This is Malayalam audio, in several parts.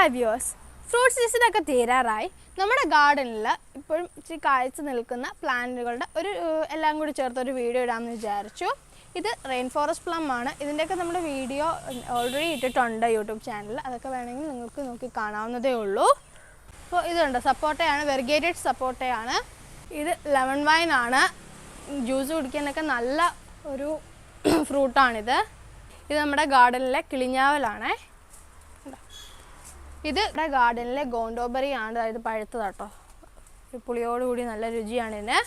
ഹായ് വ്യൂവേഴ്സ് ഫ്രൂട്ട് സീസണൊക്കെ തീരാറായി. നമ്മുടെ ഗാർഡനിൽ ഇപ്പോഴും ഇച്ചിരി കാഴ്ച നിൽക്കുന്ന പ്ലാന്റുകളുടെ ഒരു എല്ലാം കൂടി ചേർത്ത് ഒരു വീഡിയോ ഇടാമെന്ന് വിചാരിച്ചു. ഇത് റെയിൻ ഫോറസ്റ്റ് പ്ലം ആണ്. ഇതിന്റെയൊക്കെ നമ്മുടെ വീഡിയോ ഓൾറെഡി ഇട്ടിട്ടുണ്ട് യൂട്യൂബ് ചാനലിൽ അതൊക്കെ വേണമെങ്കിൽ നിങ്ങൾക്ക് നോക്കി കാണാവുന്നതേ ഉള്ളൂ. അപ്പോൾ ഇതുണ്ട്. സപ്പോട്ടയാണ്. വെർഗേറ്റഡ് സപ്പോട്ടയാണ്. ഇത് ലെമൺ വൈൻ ആണ്. ജ്യൂസ് കുടിക്കാനൊക്കെ നല്ല ഒരു ഫ്രൂട്ടാണിത് ഇത് നമ്മുടെ ഗാർഡനിലെ കിളിഞ്ഞാവലാണേ. ഇത് ഇവിടെ ഗാർഡനിലെ ഗോണ്ടോബറി ആണ് അതായത് പഴുത്തത് കേട്ടോ ഒരു പുളിയോടുകൂടി നല്ല രുചിയാണ് ഇതിന്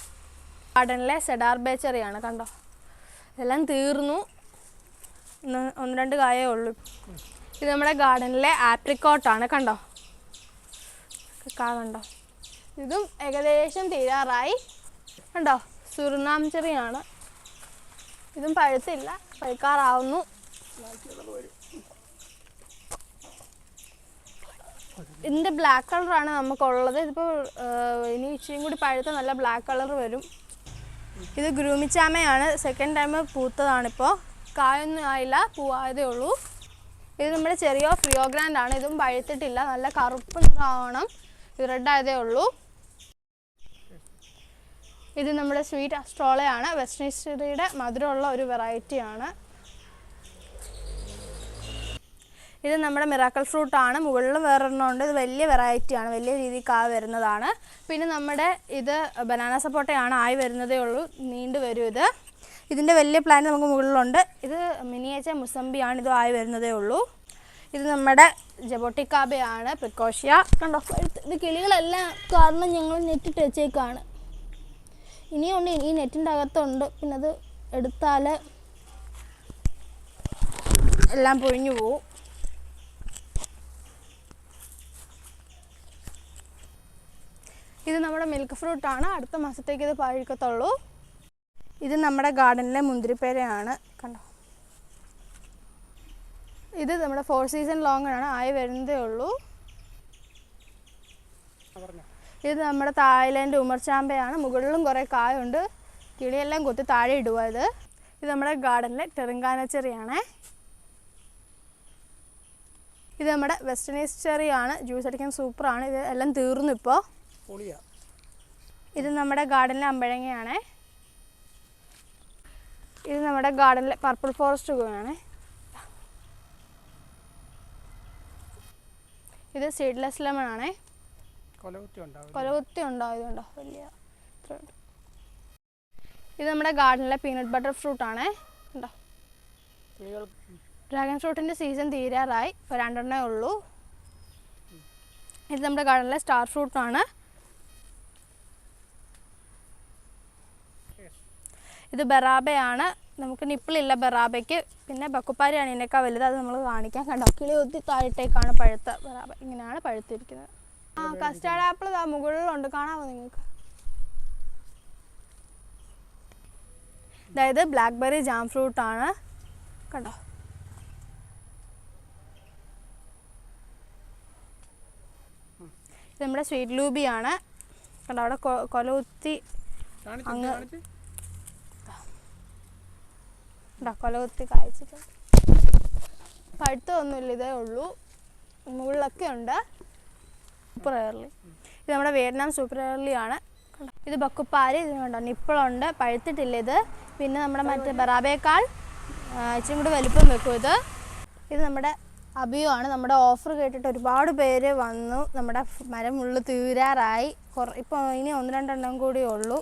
ഗാർഡനിലെ സെഡാർ ബേച്ചറിയാണ് കണ്ടോ? ഇതെല്ലാം തീർന്നു. ഒന്ന് രണ്ട് കായേ ഉള്ളൂ. ഇത് നമ്മുടെ ഗാർഡനിലെ ആപ്രിക്കോട്ടാണ് കണ്ടോ? കാ കണ്ടോ? ഇതും ഏകദേശം തീരാറായി. കണ്ടോ? സുർനാം ചെറിയാണ്. ഇതും പഴുത്തില്ല. പഴുക്കാറാവുന്നു. ഇതിന്റെ ബ്ലാക്ക് കളറാണ് നമുക്കുള്ളത്. ഇതിപ്പോൾ ഇനി ഇച്ചിരി കൂടി പഴുത്ത നല്ല ബ്ലാക്ക് കളർ വരും. ഇത് ഗ്രൂമിച്ചാമയാണ്. സെക്കൻഡ് ടൈം പൂത്തതാണിപ്പോൾ കായൊന്നും ആയില്ല പൂവായതേ ഉള്ളൂ. ഇത് നമ്മുടെ ചെറിയ ഫ്രിയോഗ്രാൻഡ് ആണ്. ഇതും പഴുത്തിട്ടില്ല. നല്ല കറുപ്പ് നിറമാവണം. ഇത് റെഡ് ആയതേ ഉള്ളൂ. ഇത് നമ്മുടെ സ്വീറ്റ് അസ്ട്രോളയാണ് വെസ്റ്റ് ഹിസ്റ്ററിയുടെ മധുരമുള്ള ഒരു വെറൈറ്റിയാണ് ഇത് നമ്മുടെ മിറാക്കൽ ഫ്രൂട്ട് ആണ്. മുകളിൽ വേറൊരെണ്ണം ഉണ്ട്. ഇത് വലിയ വെറൈറ്റി ആണ്. വലിയ രീതിയിൽ കാ വരുന്നതാണ്. പിന്നെ നമ്മുടെ ഇത് ബനാന സപ്പോട്ടയാണ് ആയി വരുന്നതേ ഉള്ളൂ. നീണ്ടു വരും ഇത്. ഇതിന്റെ വലിയ പ്ലാന്റ് നമുക്ക് മുകളിലുണ്ട്. ഇത് മിനിയേച്ച മുസംബിയാണ് ഇത് ആയി വരുന്നതേ ഉള്ളൂ. ഇത് നമ്മുടെ ജബോട്ടിക്കാബയാണ് പ്രിക്കോഷ്യ. കണ്ടോ? ഇത് കിളികളെല്ലാം കാരണം ഞങ്ങൾ നെറ്റിട്ട് വെച്ചേക്കാണ്. ഇനിയുണ്ട്. ഈ നെറ്റിന്റെ അകത്തുണ്ട്. പിന്നെ അത് എടുത്താൽ എല്ലാം പൊഴിഞ്ഞു പോവും. ഇത് നമ്മുടെ മിൽക്ക് ഫ്രൂട്ടാണ് അടുത്ത മാസത്തേക്ക് ഇത് പഴുക്കത്തുള്ളൂ ഇത് നമ്മുടെ ഗാർഡനിലെ മുന്തിരിപ്പേരയാണ്. കണ്ടോ? ഇത് നമ്മുടെ ഫോർ സീസൺ ലോങ് ആണ്. ആയി വരുന്നതേ ഉള്ളൂ. ഇത് നമ്മുടെ തായ്ലാൻഡ് ഉമർചാമ്പയാണ്. മുകളിലും കുറേ കായുണ്ട്. കിളിയെല്ലാം കൊത്തി താഴെ ഇടുക ഇത്. ഇത് നമ്മുടെ ഗാർഡനിലെ ടെറിങ്കാന ചെറിയാണ്. ഇത് നമ്മുടെ വെസ്റ്റേണീസ് ചെറിയാണ്. ജ്യൂസ് അടിക്കാൻ സൂപ്പറാണ് ഇത് എല്ലാം തീർന്നു ഇപ്പോൾ പൊളിയാ. ഇത് നമ്മുടെ ഗാർഡനിലെ അമ്പഴങ്ങയാണ്. ഇത് നമ്മുടെ ഗാർഡനിലെ പർപ്പിൾ ഫോറസ്റ്റ് ഗോയാണ് ഇത് സീഡ്ലെസ് ലെമൺ ആണേ. കൊലകുത്തി ഇതുണ്ടോ വലിയ ഇത് നമ്മുടെ ഗാർഡനിലെ പീനട്ട് ബട്ടർ ഫ്രൂട്ട് ആണ്. ഉണ്ടോ ഡ്രാഗൺ ഫ്രൂട്ടിന്റെ സീസൺ തീരാറായി. ഇപ്പോൾ രണ്ടെണ്ണേ ഉള്ളൂ. ഇത് നമ്മുടെ ഗാർഡനിലെ സ്റ്റാർ ഫ്രൂട്ടാണ്. ഇത് ബറാബയാണ്. നമുക്ക് നിപ്പിളില്ല ബറാബയ്ക്ക്. പിന്നെ ബക്കുപ്പാരിയാണ് ഇതിനേക്കാൾ വലുത് അത് നമ്മൾ കാണിക്കാൻ കണ്ടോ? കിളി ഒത്തി താഴത്തേക്കാണ് പഴുത്ത ബറാബ. ഇങ്ങനെയാണ് പഴുത്തിരിക്കുന്നത്. ആ കസ്റ്റാർഡ് ആപ്പിൾ ഇതാ മുകളിലുണ്ട്. കാണാമോ നിങ്ങൾക്ക്? അതായത് ബ്ലാക്ക്ബെറി ജാം ഫ്രൂട്ടാണ് കണ്ടോ? ഇത് നമ്മുടെ സ്വീറ്റ് ലൂബിയാണ് കണ്ടോ? അവിടെ കൊലകുത്തി കൊല കുത്തി അങ്ങ് കാണിച്ച് കണ്ടോ കൊല കുത്തി കായ്ച്ചിട്ട്. പഴുത്തൊന്നുമില്ല ഇതേ ഉള്ളൂ. മുകളിലൊക്കെ ഉണ്ട്. സൂപ്പർ എയർലി ഇത് നമ്മുടെ വിയറ്റ്നാം സൂപ്പർ കണ്ടോ ഇത് ബക്കുപ്പാരി ഇത് കണ്ടോ നിപ്പിളുണ്ട് പഴുത്തിട്ടില്ല ഇത്. പിന്നെ നമ്മുടെ മറ്റേ ബറാബേക്കാൾ ഇച്ചിരി കൂടി വലിപ്പം വെക്കും ഇത്. ഇത് നമ്മുടെ അബിയോ ആണ് നമ്മുടെ ഓഫർ കേട്ടിട്ട് ഒരുപാട് പേര് വന്നു. നമ്മുടെ മരം ഉള്ളു തീരാറായി. കുറ ഇപ്പോൾ ഇനി ഒന്ന് രണ്ടെണ്ണം കൂടി ഉള്ളൂ.